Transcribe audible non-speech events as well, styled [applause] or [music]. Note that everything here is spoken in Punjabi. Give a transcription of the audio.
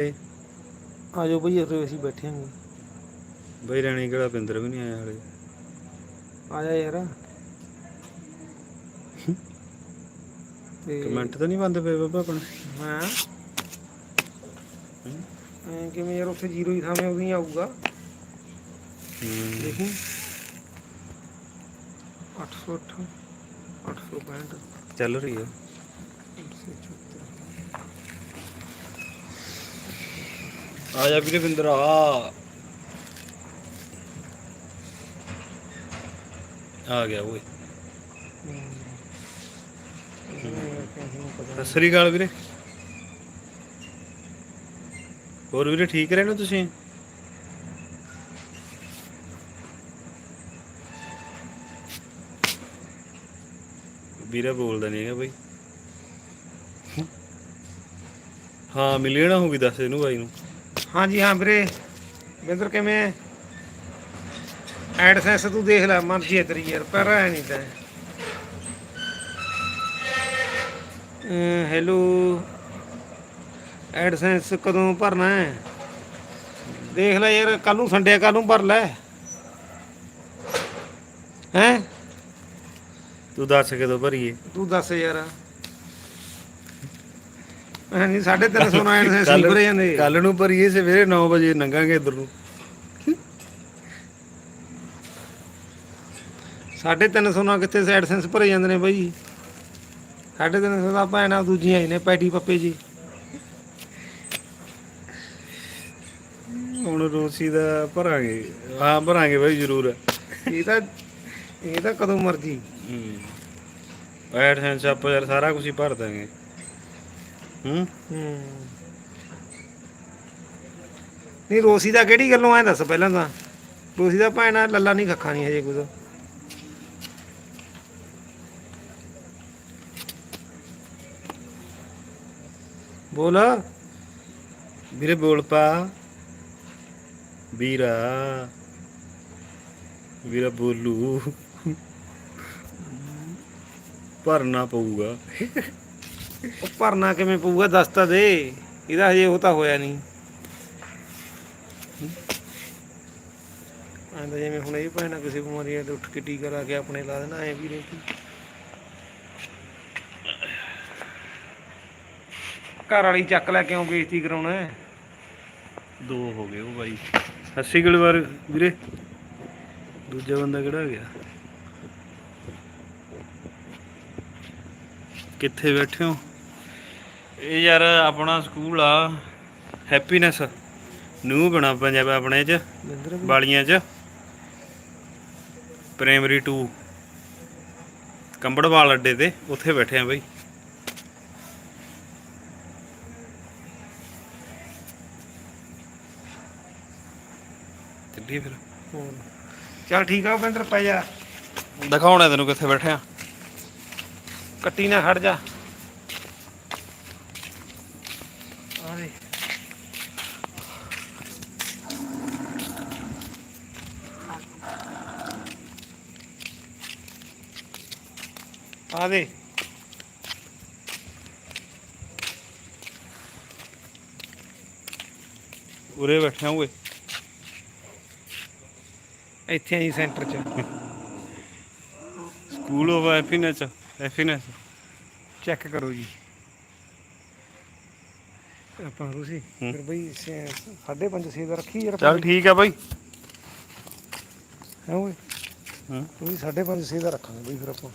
ਤੇ ਆ ਜਾਓ ਬਈ ਉਰੇ ਅਸੀਂ ਬੈਠੇ ਹਾਂ। ਬਈ ਰਾਣੀ ਕਿਹੜਾ ਪਿੰਦਰ ਵੀ ਨਹੀਂ ਆਇਆ ਹਲੇ। ਆ ਜਾ ਯਾਰ। ਤੇ ਕਮੈਂਟ ਤਾਂ ਨਹੀਂ ਬੰਦ ਪਏ ਬਾਬਾ ਆਪਣਾ? ਹਾਂ? ਐਂ ਕਿਵੇਂ ਯਾਰ ਉੱਥੇ ਜ਼ੀਰੋ ਹੀ ਥਾਵੇਂ ਉਹਦੀ ਆਊਗਾ। ਹੂੰ। ਦੇਖੀ 808 865 ਚੱਲ ਰਹੀ ਆ ਆ ਜਾ ਵੀਰੇ ਪਿੰਦਰ ਆ। ਆ ਗਿਆ ਓਏ। ਸਤਿ ਸ੍ਰੀ ਅਕਾਲ ਵੀਰੇ। ਹੋਰ ਵੀਰੇ ਠੀਕ ਰਹਿਣਾ ਤੁਸੀਂ? ਵੀਰਾ ਬੋਲਦਾ ਨਹੀਂ ਹੈਗਾ ਬਈ। ਹਾਂ ਹੋ ਗਈ ਦੱਸ ਇਹਨੂੰ ਬਾਈ ਨੂੰ। ਹਾਂਜੀ ਹਾਂ ਵੀਰੇ। ਬਿੰਦਰ ਕਿਵੇਂ ਐਡਸੈਂਸ ਤੂੰ ਦੇਖ ਲੈ ਮਰਜ਼ੀ ਹੈ ਤੇਰੀ ਯਾਰ ਪਰ ਐ ਨਹੀਂ ਤਾਂ। ਹੈਲੋ ਐਡਸੈਂਸ ਕਦੋਂ ਭਰਨਾ ਹੈ ਦੇਖ ਲੈ ਯਾਰ ਕੱਲ ਨੂੰ ਸੰਡੇ ਕੱਲ ਨੂੰ ਭਰ ਲੈ। ਹੈ? ਤੂੰ ਦੱਸ ਕਦੋਂ ਭਰੀਏ? ਤੂੰ ਦੱਸ ਯਾਰ। ਨਹੀਂ 350 ਨਾਲ [laughs] ਹੀ ਭਰੇ ਜਾਂਦੇ। ਕੱਲ ਨੂੰ ਭਰੀਏ ਸਵੇਰੇ 9 ਵਜੇ ਲੰਘਾਂਗੇ ਇਧਰ ਨੂੰ। ਸਾਢੇ ਤਿੰਨ ਸੌ ਨਾਲ ਕਿੱਥੇ ਐਡਸੈਂਸ ਭਰੇ ਜਾਂਦੇ ਨੇ ਬਾਈ ਸਾਢੇ ਤਿੰਨ ਸੌ ਦਾ ਭੈਣਾਂ ਦੂਜੀਆਂ ਹੀ ਨੇ ਪੈਟੀ ਪੱਪੇ ਜੀ। ਹੁਣ ਰੋਸੀ ਦਾ ਭਰਾਂਗੇ। ਹਾਂ ਭਰਾਂਗੇ ਬਾਈ ਜ਼ਰੂਰ। ਇਹ ਤਾਂ ਇਹ ਤਾਂ ਕਦੋਂ ਮਰਜ਼ੀ। ਹੂੰ। ਐਡਸੈਂਸ ਆਪਾਂ ਯਾਰ ਸਾਰਾ ਕੁਝ ਹੀ ਭਰ ਦਾਂਗੇ। ਹੂੰ। ਹੂੰ। ਨਹੀਂ ਰੋਸੀ ਦਾ ਕਿਹੜੀ ਗੱਲੋਂ ਐ ਦੱਸ ਪਹਿਲਾਂ ਤਾਂ? ਰੋਸੀ ਦਾ ਭੈਣਾ ਲੱਲਾ ਨਹੀਂ ਖੱਖਾ ਨਹੀਂ ਹਜੇ ਕੁਝ ਬੋਲ। ਵੀਰੇ ਬੋਲ ਪਾ। ਵੀਰਾ। ਵੀਰਾ ਬੋਲੂ। ਭਰਨਾ ਪਊਗਾ। ਉਹ ਭਰਨਾ ਕਿਵੇਂ ਪਊਗਾ, ਦੱਸ ਤਾਂ ਦੇ। ਇਹਦਾ ਹਜੇ ਉਹ ਤਾਂ ਹੋਇਆ ਨਹੀਂ। ਆਂਦਾ ਜਿਵੇਂ ਹੁਣ ਇਹ ਭੈਣਾ ਕਿਸੇ ਬਿਮਾਰੀ ਤੇ ਉੱਠ ਕੇ ਟੀਕਾ ਲਾ ਕੇ ਆਪਣੇ ਲਾ ਦੇਣਾ, ਐ ਵੀ ਨਹੀਂ ਘਰ ਵਾਲੀ ਚੱਕ ਲੈ ਕਿਉਂ ਬੇਇੱਜ਼ਤੀ ਕਰਾਉਣਾ ਦੋ ਹੋ ਗਏ ਉਹ ਬਾਈ। ਸੱਸੀ ਗਲਵਾਰ ਵੀਰੇ। ਦੂਜਾ ਬੰਦਾ ਕਿਹੜਾ ਗਿਆ? ਕਿੱਥੇ ਬੈਠੇ ਹੋ? ਇਹ ਯਾਰ ਆਪਣਾ ਸਕੂਲ ਆ ਹੈਪੀਨੈਸ ਨਿਊ ਬਣਾ ਪੰਜਾਬ ਆਪਣੇ ਚ ਬਾਲੀਆਂ ਚ। ਪ੍ਰਾਇਮਰੀ 2 ਕੰਬੜਵਾਲ ਅੱਡੇ ਤੇ ਉੱਥੇ ਬੈਠੇ ਆ ਬਈ। ਚੱਲੀਏ ਫਿਰ। ਚੱਲ ਠੀਕ ਆ ਬਿੰਦਰ ਪੈ ਜਾ। ਦਿਖਾਉਣਾ ਤੈਨੂੰ ਕਿੱਥੇ ਬੈਠੇ ਆ। ਕੱਟੀ ਨਾ ਖੜ ਜਾ ਆ ਦੇ ਆ ਦੇ। ਉਰੇ ਬੈਠੇ ਆ ਓਏ ਇੱਥੇ ਆਈ ਸੈਂਟਰ 'ਚ। School of happiness happiness check ਕਰੋ ਜੀ। ਆਪਾਂ ਰੂਸੀ। ਫਿਰ ਬਈ 5.5 ਛੇ ਦਾ ਰੱਖੀ ਯਾਰ। ਚੱਲ ਠੀਕ ਆ ਬਾਈ। ਹੈ ਓਏ? ਹਾਂ। ਤੂੰ 5.5 ਛੇ ਦਾ ਰੱਖਾਂਗੇ ਬਈ ਫਿਰ ਆਪਾਂ।